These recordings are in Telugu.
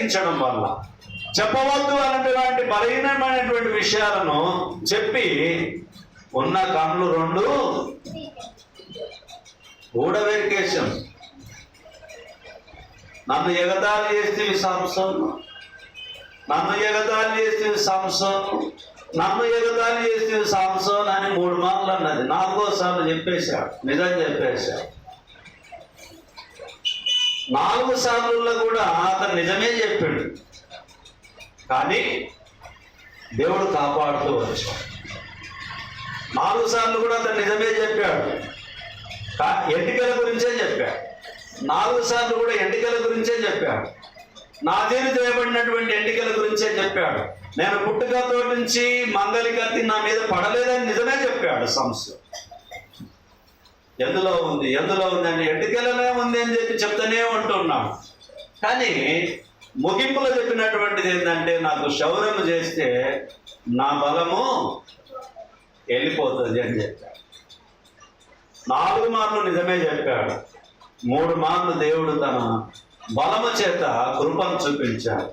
గ్రహించడం వల్ల. చెప్పవద్దు అనేటువంటి బలహీనమైనటువంటి విషయాలను చెప్పి ఉన్న కళ్ళు రెండు ఊడవెరికేషన్ నన్ను ఎగతాళి చేస్తే సంసం నన్ను ఎగతాళి చేస్తే సంసం నన్ను ఎగతాళి చేస్తే సంసం అని మూడు మార్లు అన్నది. నాలుగోసార్లు చెప్పేశాడు. నిజం చెప్పేశాడు. నాలుగు సార్లు కూడా అతను నిజమే చెప్పాడు. కానీ దేవుడు కాపాడుతూ వచ్చాడు. నాలుగు సార్లు కూడా అతను నిజమే చెప్పాడు. ఎన్నికల ఎంటికల గురించే చెప్పాడు. నాలుగు సార్లు కూడా ఎంటికల గురించే చెప్పాడు. నాదేను చేయబడినటువంటి ఎంటికల గురించే చెప్పాడు. నేను పుట్టుకతో నుంచి మంగలి కత్తి నా మీద పడలేదని నిజమే చెప్పాడు సంస్థ ఎందులో ఉంది? ఎందులో ఉంది అని ఎంటికలనే ఉంది అని చెప్పి చెప్తూనే ఉంటున్నాం. కానీ ముగింపులో చెప్పినటువంటిది ఏంటంటే నాకు శౌర్యం చేస్తే నా బలము వెళ్ళిపోతుంది అని చెప్పాడు. నాలుగు మార్లు నిజమే చెప్పాడు. మూడు మార్లు దేవుడు తన బలము చేత కృపను చూపించాడు.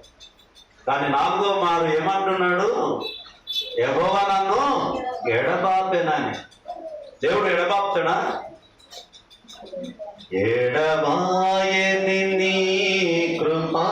కానీ నాలుగో మారు ఏమంటున్నాడు? ఎవో నన్ను ఎడబాపెనని. దేవుడు ఎడబాపుతాడా? ఎడబాయని నీ కృపా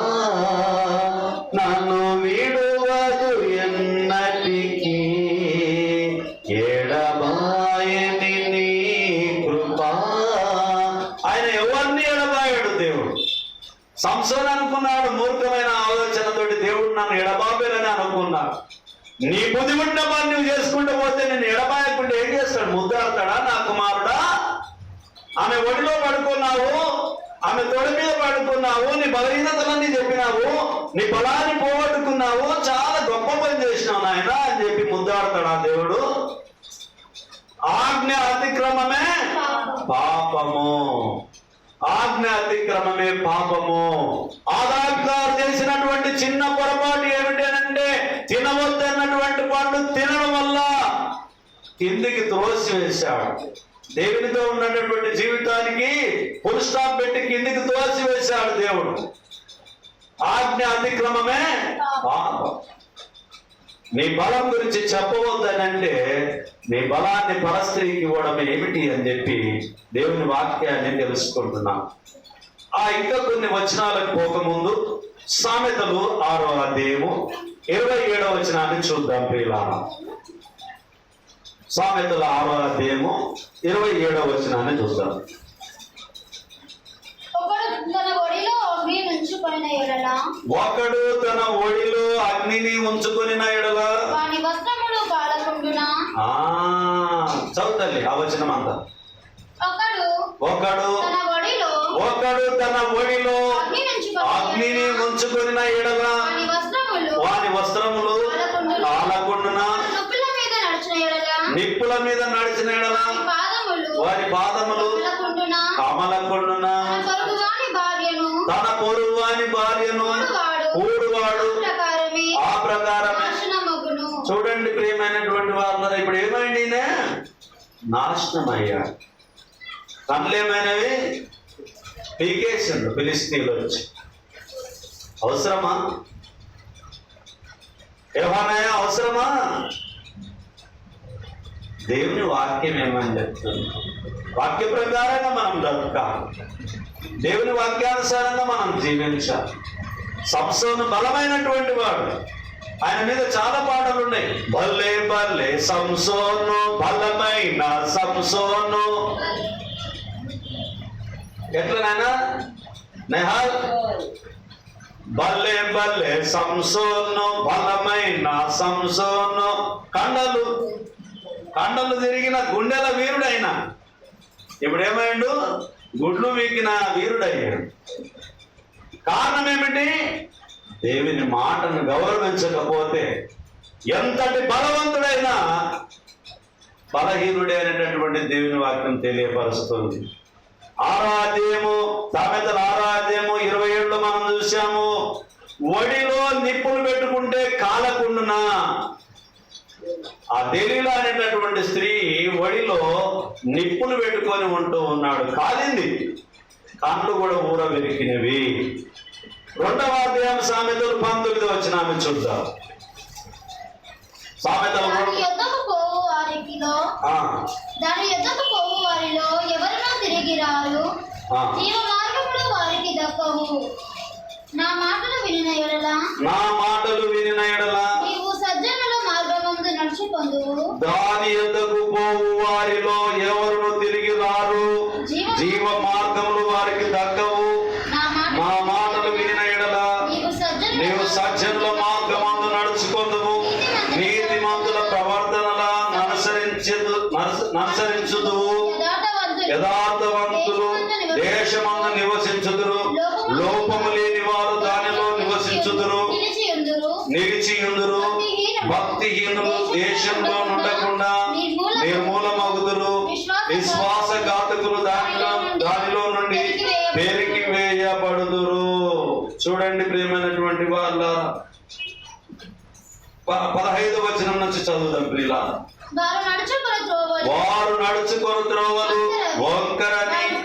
ఆమె తొడి మీద పడుకున్నావు నీ బలహీనతలన్నీ చెప్పినావు నీ బలాన్ని పోగొట్టుకున్నావు చాలా గొప్ప పని చేసినావు నాయన అని చెప్పి ముద్దాడతాడా దేవుడు. ఆజ్ఞ అతిక్రమమే పాపము. ఆజ్ఞ అతిక్రమమే పాపము. ఆదాం గారు చేసినటువంటి చిన్న పొరపాటు ఏమిటంటే తినవద్దన్నటువంటి పండు తినడం వల్ల కిందికి త్రోసి వేశాడు. దేవునితో ఉన్నటువంటి జీవితానికి ఫుల్ పెట్టి కిందికి తోసి వేశాడు దేవుడు. ఆజ్ఞ అతిక్రమమే నీ బలం గురించి చెప్పవద్దని అంటే నీ బలాన్ని పరస్త్రీకి ఇవ్వడం ఏమిటి అని చెప్పి దేవుని వాక్యాన్ని తెలుసుకుంటున్నాం. ఆ ఇంకా కొన్ని వచనాలకు పోకముందు సామెతలు ఆరో అధ్యాయము ఇరవై ఏడవ వచనాన్ని చూద్దాం ప్రియులారా. సామెతల ఆరో అధ్యాయము ఇరవై ఏడవ వచనాన్ని చూద్దాం. ఒకడు తన ఒడిలో అగ్నిని ఉంచుకొని కాలకుండునా ఆ వచనం అంతా. ఒకడు ఒకడు తన ఒడిలో అగ్నిని ఉంచుకొనిన ఎడల. వాని వస్త్రములు నిప్పుల మీద నడిచిన వారి పాదములు కమలకుండున? తన పొరువాని భార్యను ప్రకారమే ఆ నాశనమగును. చూడండి ప్రియమైనటువంటి వారు ఇప్పుడు ఏమైంది? నాశనం అయ్యాడు కళ్ళేమైనవి పీకేసిండు ఫిలిస్తీన్లు వచ్చి అవసరమా? ఏమన్నా అవసరమా? దేవుని వాక్యం ఏమని చెప్తుంది? వాక్య ప్రకారంగా మనం బ్రతకాలి. దేవుని వాక్యానుసారంగా మనం జీవించాలి. సంసోను బలమైనటువంటి వాడు. ఆయన మీద చాలా పాటలు ఉన్నాయి. భలే భలే సంసోను బలమైన సంసోను. ఎట్లనైనా నెహాల్ భలే భలే సంసోను బలమైన సంసోను. కండలు. కండలు తిరిగిన గుండెల వీరుడైన. ఇప్పుడు ఏమైండు గుడ్లు వీకిన వీరుడయ్యాడు. కారణం ఏమిటి దేవుని మాటను గౌరవించకపోతే ఎంతటి బలవంతుడైనా బలహీనుడే అనేటటువంటి దేవుని వాక్యం తెలియపరుస్తుంది. ఆరాధ్యము సామెతల ఆరాధ్యము ఇరవై ఏళ్ళు మనం చూసాము ఒడిలో నిప్పులు పెట్టుకుంటే కాలకుండునా? ఆ దెలీలా అనేటటువంటి స్త్రీ ఒడిలో నిప్పులు పెట్టుకొని ఉంటూ ఉన్నాడు. కాలింది. కాళ్ళు కూడా ఊర వెరికినవి రెండవ అధ్యాయం సామెతలు పంతొమ్మిది వచ్చిన ఆమె చూద్దాం. సామెతలు దాని పోవు వారిలో. ఎవరినో తిరిగి రారు. జీవ వారికి దక్కవు. నా మాటలు వినిన ఎడల? నా మాటలు వినిన ఎడల? నడుచుకొందువు చదువుదాం ప్రియుల వారు నడుచుకుని త్రోవలు. వంకరని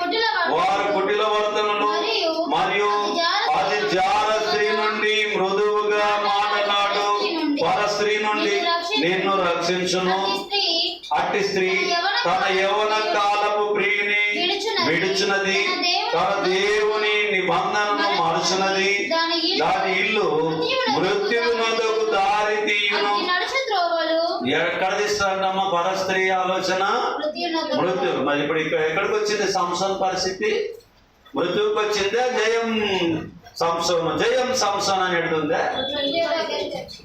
వారు పుట్టిల వర్తనలు మరియు అది జార స్త్రీ నుండి మృదువుగా మాటలాడు. పర స్త్రీ నుండి. నిన్ను రక్షించును. అట్టి స్త్రీ. తన యవన కాలపు ప్రియుని విడుచున్నది. తన దేవుని నిబంధనను మరచున్నది. దాని ఇల్లు మృత్యువునకు దారి తీయును. ఎక్కడ తీస్తాడమ్మా పరస్త్రీ ఆలోచన? మృత్యునకు మృత్యు. మరి ఇప్పుడు ఇక్కడ ఎక్కడికి వచ్చింది? సంసోన్ పరిస్థితి? మృత్యువుకి వచ్చిందా? జయం సంసోను. జయం సంసోన్ అని ఎడుతుందా?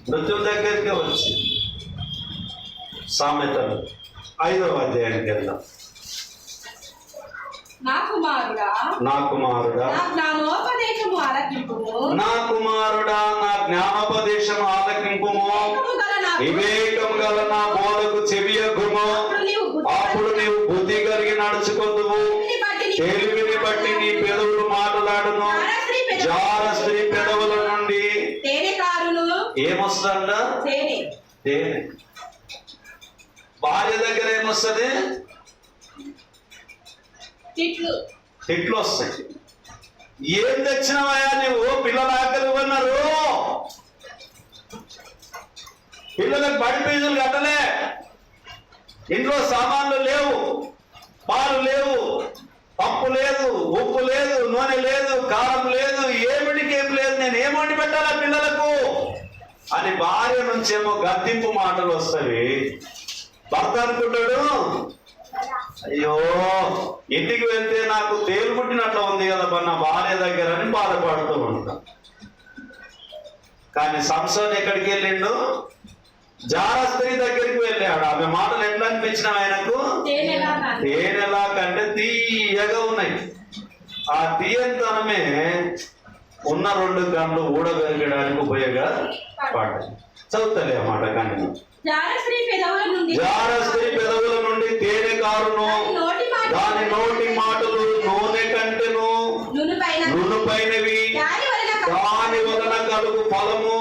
మృత్యు దగ్గరికి వచ్చింది సామెతలు. ఐదవ అధ్యాయానికి వెళ్దాం. నా కుమారుడా నా కుమారుడా. నా జ్ఞానోపదేశము నా కుమారుడా నా జ్ఞానోపదేశం ఆలకింపుము. వివేకము గల నా బోధకు చెవియగుము అప్పుడు నీవు బుద్ధి కలిగి నడుచుకుందువు. తెలివిని బట్టి నీ పెదవులు మాట్లాడును. జార స్త్రీ పెదవుల నుండి ఏమొస్తుందంట తేనె. భార్య దగ్గర ఏమొస్తుంది? తిట్లు. వస్తాయి ఏం తెచ్చినవయ్యా నువ్వు పిల్లల ఆకలి ఉన్నారు. పిల్లలకు బడి ఫీజులు కట్టలే. ఇంట్లో సామాన్లు లేవు. పాలు లేవు. పప్పు లేదు ఉప్పు లేదు నూనె లేదు కారం లేదు ఏమిటికి ఏం లేదు. నేను ఏం వండి పెట్టాలా పిల్లలకు? అని భార్య నుంచేమో గద్దింపు మాటలు వస్తాయి భర్త అనుకుంటాడు అయ్యో ఇంటికి వెళ్తే నాకు తేలు పుట్టినట్లు ఉంది కదా నా భార్య దగ్గర అని బాధపడుతూ ఉంటా. కానీ సంసోన్ ఎక్కడికి వెళ్ళిండు? జార స్త్రీ దగ్గరికి వెళ్ళాడు. ఆమె మాటలు ఎట్లా అనిపించిన ఆయనకు? తేనెలా కంటే తీయగా ఉన్నాయి. ఆ తీయంతనమే ఉన్న రెండు గంటలు ఊడగలిగడానికి ఉపయోగపడ్డాయి చదువుతలే ఆ మాట కానీ. జార స్త్రీ పెదవుల నుండి తేనె కారును. దాని నోటి మాటలు నూనె కంటెను. నూనె పైన నూనెపైనవి. దాని వలన దాని వలన కలుగు ఫలము.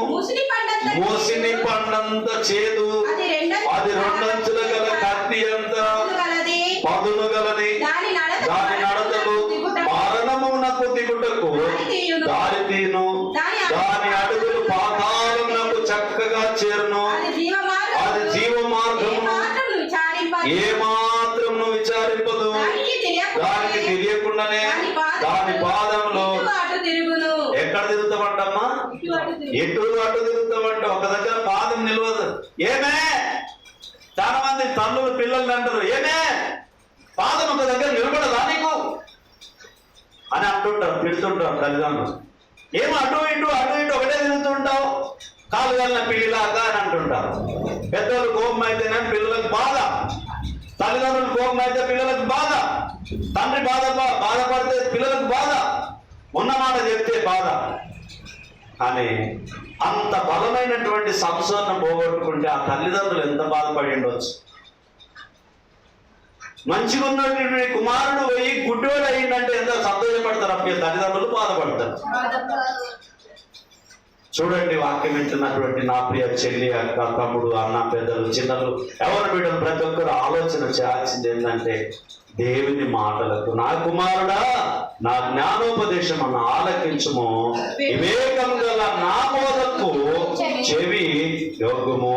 ముసిని పండంత చేదు అది రెండంచుల గల కత్తి అంత పదును గలది. దాని నడత దాని నడతలు మరణమునకు దిగుటకు. దారి తీను దాని అడుగులు పాతాళమునకు చక్కగా చేరును. అది జీవ మార్గం అది జీవ మార్గము మాత్రం విచారింపదు ఏ మాత్రం విచారింపదు దానికి తెలియక దానికి తెలియకుండానే దాని పాదంలో ఇటు అటు తిరుగును ఎక్కడ తిరుగుతామంటమ్మా ఇటు అటు తిరుగు ఎటు అటు తిరుగుతామంట ఒక దగ్గర పాదం నిలవదు ఏమే చాలా మంది తల్లులు పిల్లలు అంటారు ఏమే? పాదం ఒక దగ్గర నిలబడదా నీకు? అని అంటుంటారు తిడుతుంటారు తల్లిదండ్రులు. ఏమో అటు ఇటు అటు ఇటు ఒకటే తిరుగుతుంటావు కాలు వెళ్ళిన పిల్లిలాగా అని అంటుంటారు. పెద్దలు కోపం అయితేనే పిల్లలకు బాధ. తల్లిదండ్రులు కోపం అయితే పిల్లలకు బాధ. తండ్రి బాధ బాధపడితే పిల్లలకు బాధ. ఉన్నమాట చెప్తే బాధ. అని అంత బలమైనటువంటి సంసోను పోగొట్టుకుంటే ఆ తల్లిదండ్రులు ఎంత బాధపడి ఉండొచ్చు? మంచిగా ఉన్నటువంటి కుమారుడు పోయి గుడ్డోడు అయ్యిందంటే ఎంత సంతోషపడతారు అప్పుడు తల్లిదండ్రులు బాధపడతారు. చూడండి వాక్యం వింటున్నటువంటి నా ప్రియ చెల్లి అక్క తమ్ముడు అన్న పెద్దలు చిన్నలు ఎవరు బిడ్డలు ప్రతి ఒక్కరు ఆలోచన చేయాల్సింది ఏంటంటే దేవుని మాటలకు. నా కుమారుడా నా జ్ఞానోపదేశం అన్న ఆలకించము. వివేకం గల నా బోధకు చెవి యొగ్గుము.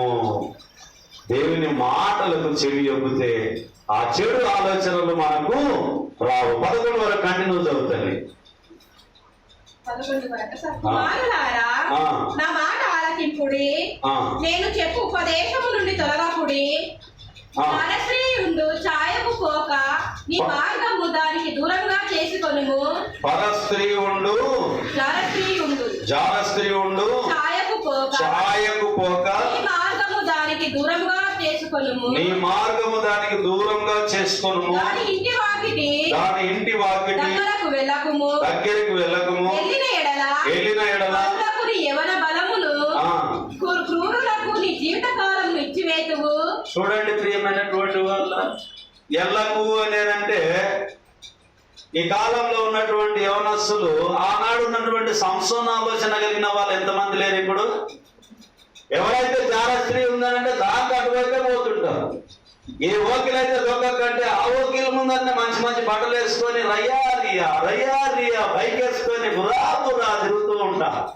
దేవుని మాటలకు చెవి యొగ్గితే ఆ చెడు ఆలోచనలు మనకు రావు. పదకొండు వరకు కంటిన్యూ ఆ. నా మాట ఆలకింపుడి. నేను చెప్పు ఉపదేశము నుండి తొలగకుడి. ఉండు ఛాయకు పోక నీ మార్గము దానికి దూరంగా చేసుకొనుము. ఛాయకు పోక ఛాయకు పోక నీ మార్గము దానికి దూరంగా చేసుకొనుము. నీ మార్గము దానికి చేసుకొను దాని ఇంటి వాకిటి దాని ఇంటి వాకిటి దగ్గరకు వెళ్ళకుము. దగ్గరికి వెళ్ళకము. వెళ్ళిన ఎడల వెళ్ళిన ఎడల యవన బలమును క్రూ- క్రూరులకు నీ జీవితకాలం ఇచ్చివేతువు చూడండి ప్రియమైనటువంటి వాళ్ళ ఎల్లకు అనేదంటే ఈ కాలంలో ఉన్నటువంటి యవనస్తులు ఆనాడు ఉన్నటువంటి సంసోన ఆలోచన కలిగిన వాళ్ళు ఎంతమంది లేరు ఇప్పుడు? ఎవరైతే జార స్త్రీ ఉందనంటే దానికి అటువైపే పోతుంటారు. ఏ ఓకిలైతే దొక్కకంటే ఆ ఓకిల ముందే మంచి మంచి బట్టలు వేసుకొని రయ్యా రియా రయ్యా రియా బైక్ వేసుకొని బురా బురా తిరుగుతూ ఉంటా.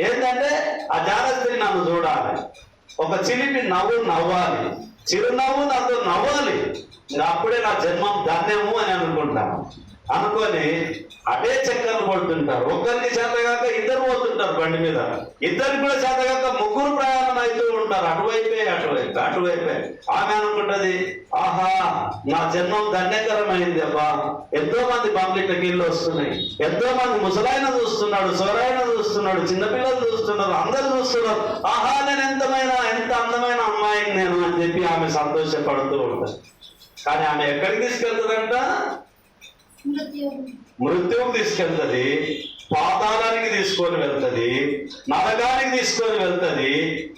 ఏంటంటే ఆ జాగ్రత్తని నన్ను చూడాలి. ఒక చిలిపి నవ్వు నవ్వాలి. చిరునవ్వు నాతో నవ్వాలి. నేను అప్పుడే నా జన్మం ధన్యము అని అనుకుంటాను. అనుకొని అదే చక్కర్లు పడుతుంటారు ఒకరిని చేతగాక ఇద్దరు పోతుంటారు బండి మీద. ఇద్దరు కూడా చేతగాక ముగ్గురు ప్రయాణం అవుతూ ఉంటారు. అటువైపే అటువైపు అటువైపే. ఆమె అనుకుంటది ఆహా నా జన్మం ధన్యకరమైంది అబ్బా. ఎంతో మంది పబ్లిక్ ఇల్లు వస్తున్నాయి. ఎంతో మంది ముసలాయన చూస్తున్నాడు సొరాయన చూస్తున్నాడు చిన్నపిల్లలు చూస్తున్నారు అందరు చూస్తున్నారు. ఆహా నేను ఎంతమైన ఎంత అందమైన అమ్మాయిని నేను అని చెప్పి ఆమె సంతోషపడుతూ ఉంటారు కానీ ఆమె ఎక్కడికి తీసుకెళ్తుందంట? మృత్యు మృత్యువు తీసుకెళ్తుంది పాతాళానికి తీసుకొని వెళ్తది నరకానికి తీసుకొని వెళ్తది.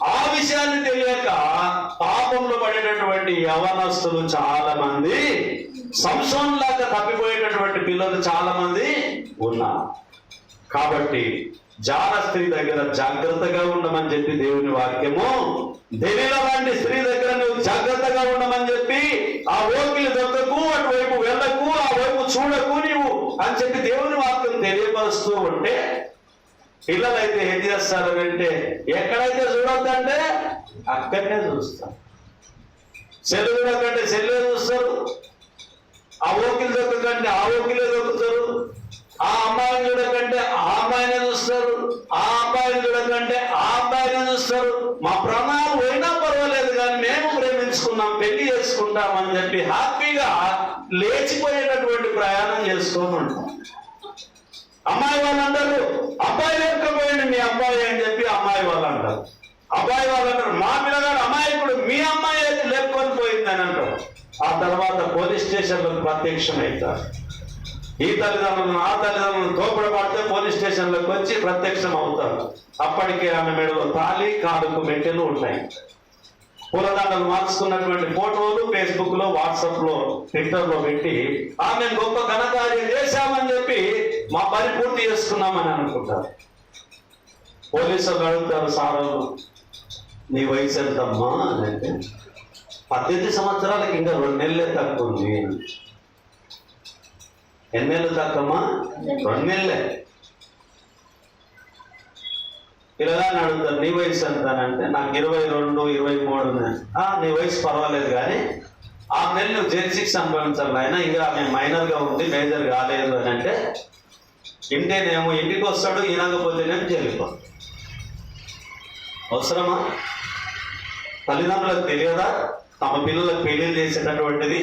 ఆ విషయాన్ని తెలియక పాపంలో పడేటటువంటి యవనస్తులు చాలా మంది సంశయం లాగా తప్పిపోయేటటువంటి పిల్లలు చాలా మంది ఉన్నారు. కాబట్టి జాన స్త్రీ దగ్గర జాగ్రత్తగా ఉండమని చెప్పి దేవుని వాక్యము. దెలీల లాంటి స్త్రీ దగ్గర నువ్వు జాగ్రత్తగా ఉండమని చెప్పి ఆ ఓకిలి దొక్కకు అటువైపు వెళ్ళకు ఆ వైపు చూడకు నీవు అని చెప్పి దేవుని వాక్యం తెలియపరుస్తూ ఉంటే పిల్లలైతే ఏం చేస్తారు అంటే ఎక్కడైతే చూడొద్దంటే అక్కడనే చూస్తారు. సెల్లు చూడకంటే సెల్లే చూస్తారు. ఆ ఓకిలి దొక్కకంటే ఆ ఓకిలే దొక్కుతారు. ఆ అమ్మాయిని చూడకంటే ఆ అమ్మాయిని చూస్తారు ఆ అబ్బాయిని చూడకంటే ఆ అబ్బాయిని చూస్తారు. మా ప్రాణాలు పోయినా పర్వాలేదు కానీ మేము ప్రేమించుకున్నాం పెళ్ళి చేసుకుంటాం అని చెప్పి హ్యాపీగా లేచిపోయేటటువంటి ప్రయాణం చేసుకోమంటాం. అమ్మాయి వాళ్ళు అంటారు అబ్బాయి లేకపోయింది మీ అబ్బాయి అని చెప్పి అమ్మాయి వాళ్ళు అంటారు అబ్బాయి వాళ్ళు అంటారు మా పిల్లగాడు అమాయకుడు మీ అమ్మాయి అయితే లేపుకొని పోయింది అని అంటారు. ఆ తర్వాత పోలీస్ స్టేషన్లో ప్రత్యక్షం అవుతారు ఈ తల్లిదండ్రులను ఆ తల్లిదండ్రులను తోపుడు పడితే పోలీస్ స్టేషన్లకు వచ్చి ప్రత్యక్షం అవుతారు. అప్పటికే ఆమె మెడలో తాళి కాడుకు మెట్టెలు ఉంటాయి పూలదండలు మార్చుకున్నటువంటి ఫోటోలు ఫేస్బుక్లో వాట్సాప్లో ట్విట్టర్లో పెట్టి ఆమె గొప్ప ఘనకార్యం చేశామని చెప్పి మా పని పూర్తి చేసుకున్నామని అనుకుంటారు. పోలీసులు అడుగుతారు సారు నీ వయసు ఎంతమ్మా? అని అంటే పద్దెనిమిది సంవత్సరాలకి ఇంకా రెండు నెలలే తక్కువ ఉంది. ఎన్ని నెలలు రెండు నెలలే పిల్లగాని అడుగుతారు నీ వయసు అంటానంటే నాకు ఇరవై రెండు ఇరవై మూడు ఉన్నాయి. ఆ నీ వయసు పర్వాలేదు కానీ ఆ నెల నువ్వు జైలు శిక్ష ఆయన ఇంకా ఆమె మైనర్గా ఉంది మేజర్ కాలేదు అని అంటే ఇంటేనేమో ఇంటికి వస్తాడు ఈనకపోతేనేమో జైలుకో అవసరమా? తల్లిదండ్రులకు తెలియదా? తమ పిల్లలకు పెళ్ళి చేసేటటువంటిది?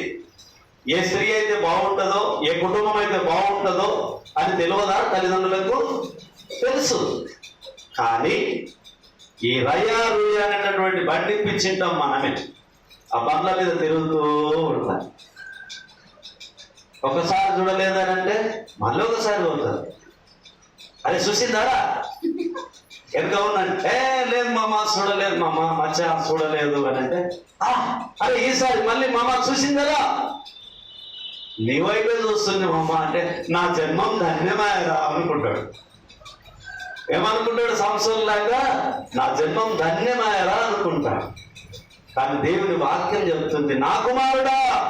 ఏ స్త్రీ అయితే బాగుంటుందో ఏ కుటుంబం అయితే బాగుంటుందో అని తెలియదా తల్లిదండ్రులకు? తెలుసు. కానీ ఈ రయ్యా రుయ్య అనేటటువంటి బండి పిచ్చింటాం మనమే. ఆ బండ్ల మీద తిరుగుతూ ఉంటాం. ఒకసారి చూడలేదనంటే మళ్ళీ ఒకసారి పోతారు అరే చూసిందారా ఎంత ఉందంటే ఏ లేదు మామ చూడలేదు మామ మచ్చ చూడలేదు అని అంటే "ఆ, అరే ఈసారి మళ్ళీ మామ చూసిందరా నీ వైపే చూస్తుంది అమ్మ అంటే నా జన్మం ధన్యమాయరా అనుకుంటాడు. ఏమనుకుంటాడు సంవత్సరం లాగా? నా జన్మం ధన్యమాయరా అనుకుంటాడు. కానీ దేవుని వాక్యం చెప్తుంది నా కుమారుడా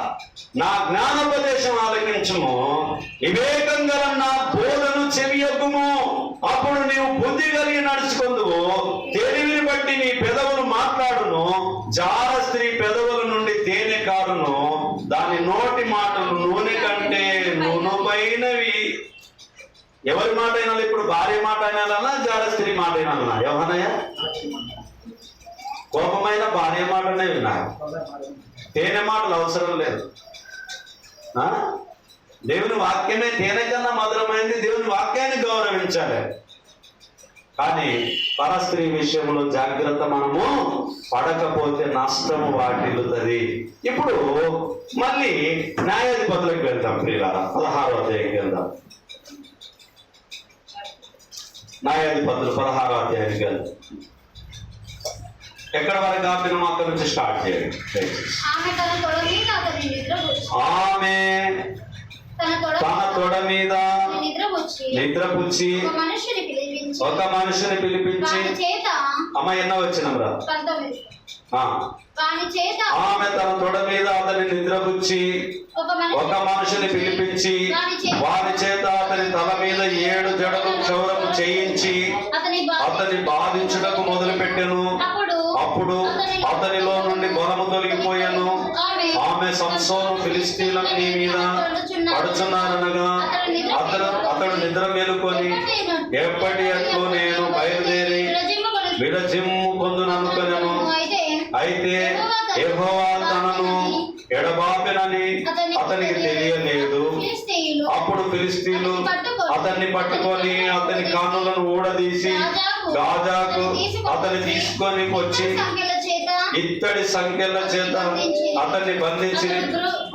నా జ్ఞానోపదేశం ఆలకించము. వివేకం గల నా బోధను చెవియొగ్గుము. అప్పుడు నీవు బుద్ధి కలిగి నడుచుకుందువు. తెలివిని బట్టి నీ పెదవులు మాట్లాడును. జా స్త్రీ పెదవుల నుండి తేనె కారును దాని నోటి మాటలు నూనె కంటే నూనెపైనవి ఎవరి మాట అయినా ఇప్పుడు భార్య మాట అయినా జార స్త్రీ మాట అయినా ఎవరనయ్యా కోపమైన భార్య మాటనే విన్నారు? తేనె మాటలు అవసరం లేదు. ఆ? దేవుని వాక్యమే తేనె కన్నా మధురమైంది దేవుని వాక్యాన్ని గౌరవించాలి. కానీ పరస్త్రీ విషయంలో జాగ్రత్త మనము పడకపోతే నష్టము వాటిల్లుతుంది. ఇప్పుడు మళ్ళీ న్యాయాధిపతులకు వెళ్దాం ప్రియులారా పదహారో అధ్యాయంకి వెళ్దాం. న్యాయాధిపతులు పదహారో అధ్యాయానికి వెళ్దాం ఎక్కడ వరకు ఆపిన అక్కడి నుంచి స్టార్ట్ చేయండి. ఆమె తన తొడ మీద నిద్రపుచ్చి ఒక మనుషుని పిలిపించి. ఒక మనిషిని పిలిపించి వాని చేత అమ్మ ఎన్నో చేత ఆమె తన తొడ మీద అతని నిద్రపుచ్చి ఒక మనిషి ఒక మనిషిని పిలిపించి వారి చేత అతని తల మీద ఏడు జడలు క్షౌరము చేయించి అతని అతని బాధించుటకు మొదలు పెట్టెను అప్పుడు అతనిలో నుండి బలము తొలగిపోయాను. ఆమె సంసోను ఫిలిస్తీన్లకు నీ మీద పడుచున్నారనగా అతడు అతడు నిద్ర మేలుకొని ఎప్పటి అట్లు నేను బయలుదేరి విడజిమ్ము పొందుననుకొనెను. అయితే యెహోవా తనను ఎడబాపెనని అతనికి తెలియలేదు. అప్పుడు ఫిలిస్తీన్లు అతన్ని పట్టుకొని అతని కానులను ఊడదీసి గాజాకు అతన్ని తీసుకొని వచ్చి ఇత్తడి సంఖ్యల చేత అతన్ని బంధించి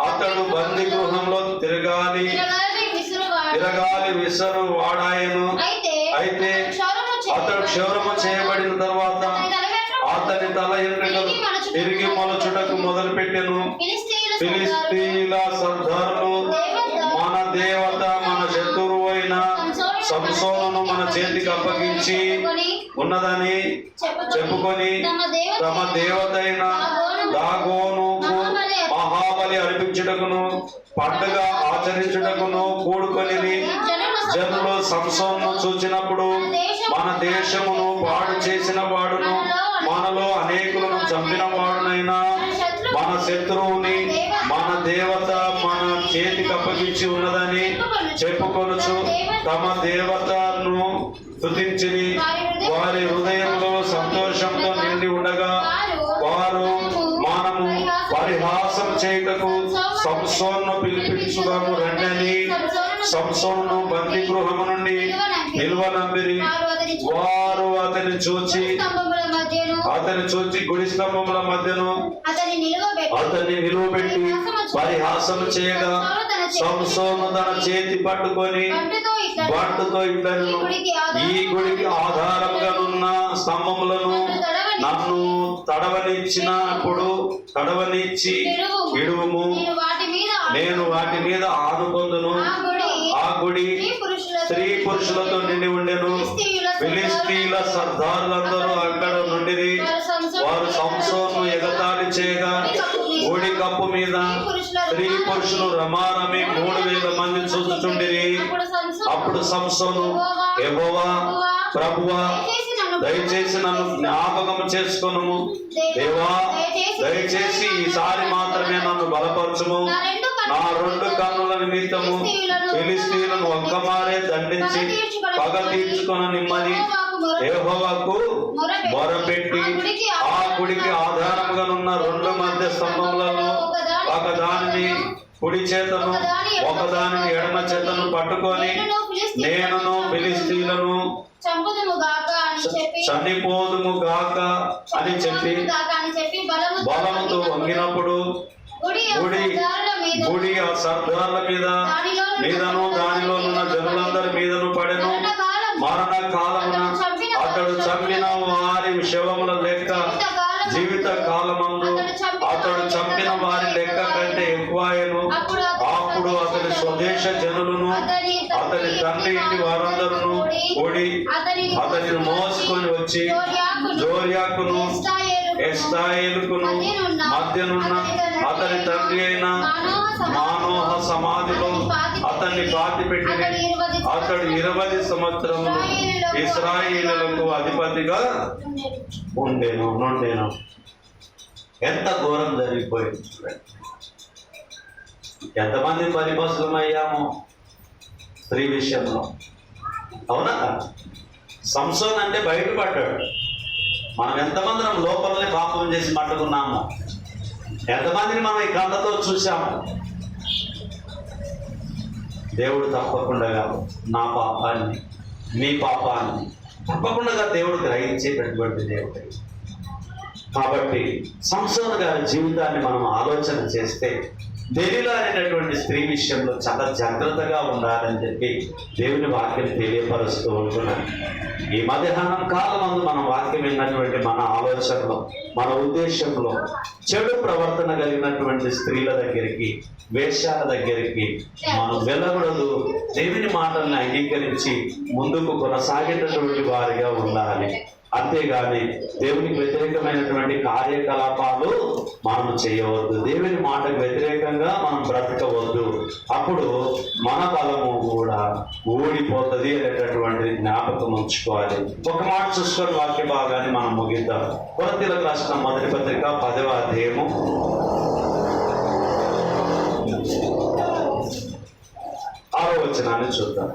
అతడు బంది గృహంలో తిరగాలి. తిరగాలి విసరు వాడాయను అయితే అతడు క్షౌరము చేయబడిన తర్వాత అతని తల ఎంట్రుకలు తిరిగి మొలచుటకు మొదలు పెట్టెను ఫిలిస్తీన్ల సర్దారులు మన దేవత మన శత్రువు అయిన సంసోను మన చేతికి అప్పగించి ఉన్నదని చెప్పుకొని తమ దేవత అయిన దాగోనుకు మహాబలి అర్పించుటకును పండుగ ఆచరించుటకును కూడుకొని జనులు సంసోను చూచినప్పుడు మన దేశమును పాడు చేసిన వాడును. మనలో అనేకులను చంపిన వాడునైనా మన శత్రువుని మన దేవత మన చేతికి అప్పగించి ఉన్నదని చెప్పుకొనుచు తమ దేవతను స్తుతించి వారి హృదయంలో సంతోషంతో నిండి ఉండగా వారు పరిహాసం చేయుటకు సంసోన్ను పిలిపించుదాము రండని. సంసోన్ను బందీ గృహము నుండి నిల్వనంపిరి వారు అతని చూచి అతని చూచి గుడి స్తంభముల మధ్యను అతన్ని నిలువబెట్టి అతన్ని నిలువబెట్టి పరిహాసం చేయగా సంసోను తన చేతి పట్టుకొని బంటుతో ఇద్దరు ఈ గుడికి ఆధారంగా ఉన్న స్తంభములను నన్ను తడవనిచ్చినప్పుడు తడవనిచ్చి విడువుము. నేను వాటి మీద నేను వాటి మీద ఆనుకొందును ఆ గుడి స్త్రీ పురుషుల స్త్రీ పురుషులతో నిండి ఉండెను. ఫిలిస్తీన్ల సర్దారులందరూ అక్కడ నుండిరి. వారు సంసోను ఎగతాళి చేయగా గుడి కప్పు మీద స్త్రీ పురుషులు రమారమి మూడు వేల మంది చూచుచుండిరి. అప్పుడు సంసోను యెహోవా ప్రభువా దయచేసి నన్ను జ్ఞాపకం చేసుకొనుము. దేవా దయచేసి ఈసారి మాత్రమే నన్ను బలపరచుము. నా రెండు కన్నుల నిమిత్తము ఫిలిస్తీన్లను ఒక్కమారే దండించి పగ తీర్చుకొన నిమ్మని యెహోవాకు మొరపెట్టి ఆ గుడికి ఆధారంగా ఉన్న రెండు మధ్య స్తంభములలో ఒకదానిని కుడి చేతను ఒకదానిని ఎడమ చేతను పట్టుకొని నేనును ఫిలిస్తీన్లను చంపుదుము గాక. చనిపోదుము గాక అని చెప్పి బలముతో వంగినప్పుడు గుడి గుడి ఆ సర్దార్ల మీద మీదను దానిలో ఉన్న జనులందరి మీదను పడెను. మరణ కాలమున అతడు చంపిన వారి శవముల లెక్క స్వదేశ జనులను అతని తండ్రి ఇంటి వారందరూ కూడి అతనిని మోసుకొని వచ్చి జోర్యాకును ఎస్తాయేలుకును మధ్యనున్న అతని తండ్రి అయిన మానోహ సమాధిలో అతన్ని పాతి పెట్టి అతడు ఇరవై సంవత్సరములు ఇస్రాయేలులకు అధిపతిగా ఉండేను నుండేను ఎంత ఘోరం జరిగిపోయింది చూడండి. ఎంతమంది పరిపసులమయ్యాము స్త్రీ విషయంలో? అవునా? సంసోన్ అంటే బయటపడ్డాడు. మనం ఎంతమందినం లోపలనే పాపం చేసి పట్టుకున్నాము? ఎంతమందిని మనం ఈ కళ్ళతో చూసాము దేవుడు తప్పకుండా నా పాపాన్ని మీ పాపాన్ని తప్పకుండా దేవుడు గ్రహించేటటువంటి దేవుడు. కాబట్టి సంసోన్ గారి జీవితాన్ని మనం ఆలోచన చేస్తే దెలిలా అనేటటువంటి స్త్రీ విషయంలో చాలా జాగ్రత్తగా ఉండాలని చెప్పి దేవుని వాక్యం తెలియపరుస్తూ ఉంటున్నాను ఈ మధ్యాహ్నం కాలం అందు మనం వాక్యం విన్నటువంటి మన ఆలోచనలో మన ఉద్దేశంలో చెడు ప్రవర్తన కలిగినటువంటి స్త్రీల దగ్గరికి వేషాల దగ్గరికి మనం వెళ్ళకూడదు. దేవుని మాటల్ని అంగీకరించి ముందుకు కొనసాగేటటువంటి వారిగా ఉండాలి. అంతేగాని దేవునికి వ్యతిరేకమైనటువంటి కార్యకలాపాలు మనం చేయవద్దు. దేవుని మాటకు వ్యతిరేకంగా మనం బ్రతకవద్దు. అప్పుడు మన బలము కూడా ఊడిపోతుంది అనేటటువంటి జ్ఞాపకం ఉంచుకోవాలి. ఒక మాట చూసుకొని వాక్య భాగాన్ని మనం ముగిద్దాం. కొరతీలకు రాసిన మొదటి పత్రిక పదవ అధ్యాయము. ఆరో వచనాన్ని చూద్దాం.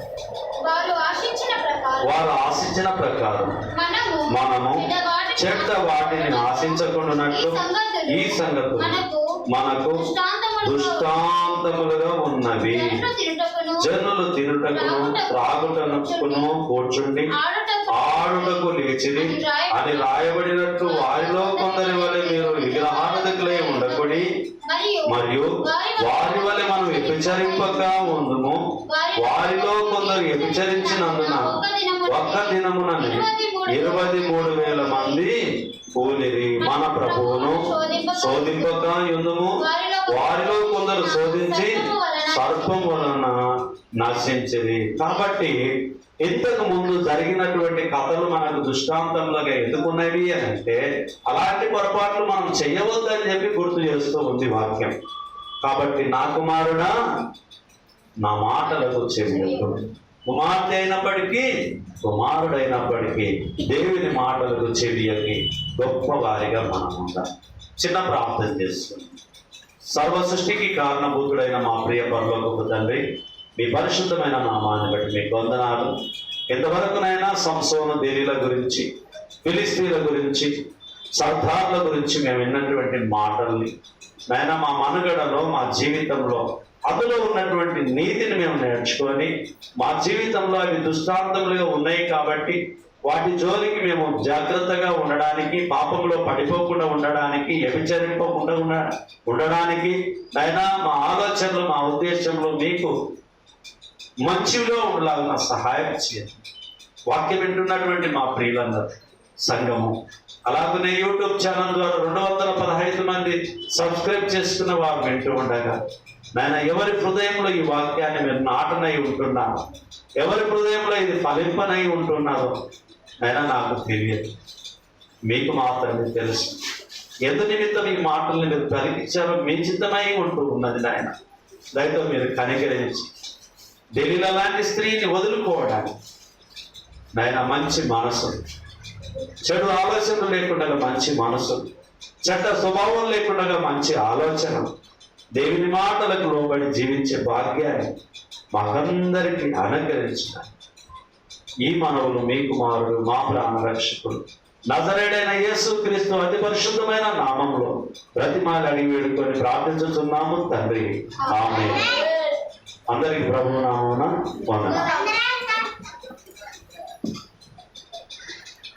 వారు ఆశించిన ప్రకారం వారు ఆశించిన ప్రకారం మనము చెడ్డ వాటిని ఆశించకుండానట్లు ఈ సంగతులు మనకు దృష్టాంతములుగా ఉన్నవి. జనులు తినుటకును త్రాగుటకును కూర్చుండి ఆడుటకు లేచిరి. అని రాయబడినట్టు వారిలో కొందరి వలె మీరు విగ్రహారధకులై ఉండకుడి. మరియు మరియు వారి వలె మనం వ్యభిచరింపక ఉందుము. వారిలో కొందరు వ్యభిచరించినందున ఒక్క దినమునని ఇరవై మూడు వేల మంది కూలిరి మన ప్రభువును శోధింపక ఉందుము వారిలో కొందరు శోధించి సర్పం వలన నశించింది కాబట్టి ఇంతకు ముందు జరిగినటువంటి కథలు మనకు దృష్టాంతంలోగా ఎందుకున్నవి అని అంటే అలాంటి పొరపాట్లు మనం చేయవద్దని చెప్పి గుర్తు చేస్తూ ఉంది వాక్యం. కాబట్టి నా కుమారుడా నా మాటలకు చెవియొద్దు కుమార్తె అయినప్పటికీ కుమారుడైనప్పటికీ దేవుని మాటలకు చెవియకి గొప్ప వారిగా మనం ఉండాలి చిన్న ప్రార్థన చేస్తుంది సర్వ సృష్టికి కారణభూతుడైన మా ప్రియ పరలోకపు తండ్రి మీ పరిశుద్ధమైన నామాన్ని బట్టి మీ వందనాలు. ఎంతవరకునైనా సంసోన దేనిల గురించి ఫిలిస్తీన్ల గురించి సర్దార్ల గురించి మేము విన్నటువంటి మాటల్ని నాయన మా మనుగడలో మా జీవితంలో అందులో ఉన్నటువంటి నీతిని మేము నేర్చుకొని మా జీవితంలో అవి దుష్టాంతములుగా ఉన్నాయి కాబట్టి వాటి జోలికి మేము జాగ్రత్తగా ఉండడానికి పాపంలో పడిపోకుండా ఉండడానికి వ్యభిచరింపకుండా ఉండ ఉండడానికి అయినా మా ఆలోచనలు మా ఉద్దేశంలో మీకు మంచిలో ఉండలాగా సహాయం చేయండి. వాక్యం వింటున్నటువంటి మా ప్రియులందరూ సంఘము. అలాగనే యూట్యూబ్ ఛానల్ ద్వారా రెండు వందల పదహైదు మంది సబ్స్క్రైబ్ చేసుకున్న వారు వింటూ ఉండగా నాయన ఎవరి హృదయంలో ఈ వాక్యాన్ని మీరు నాటనై ఉంటున్నారు ఎవరి హృదయంలో ఇది ఫలింపనై ఉంటున్నారో నాయన నాకు తెలియదు. మీకు మాత్రమే తెలుసు. ఎందు నిమిత్తం ఈ మాటల్ని మీరు పలికించారో మీ చిత్తమై ఉంటూ ఉన్నది నాయన. దయతో మీరు కనికరించి ఢిల్లీలో లాంటి స్త్రీని వదులుకోవడానికి నాయన మంచి మనసు చెడు ఆలోచనలు లేకుండా మంచి మనసు చెడ్డ స్వభావం లేకుండా మంచి ఆలోచన దేవుని మాటలకు లోబడి జీవించే భాగ్యాన్ని మాకందరికీ అనుకరించిన ఈ మనవులు మీ కుమారుడు మా ప్రాణ రక్షకుడు. నజరేడైన యేసు క్రీస్తు అతి పరిశుద్ధమైన నామంలో ప్రతిమాలు అడిగి వేడుకొని ప్రార్థించుతున్నాము తండ్రి. ఆమె అందరికి ప్రభు నామమున వందనాలు.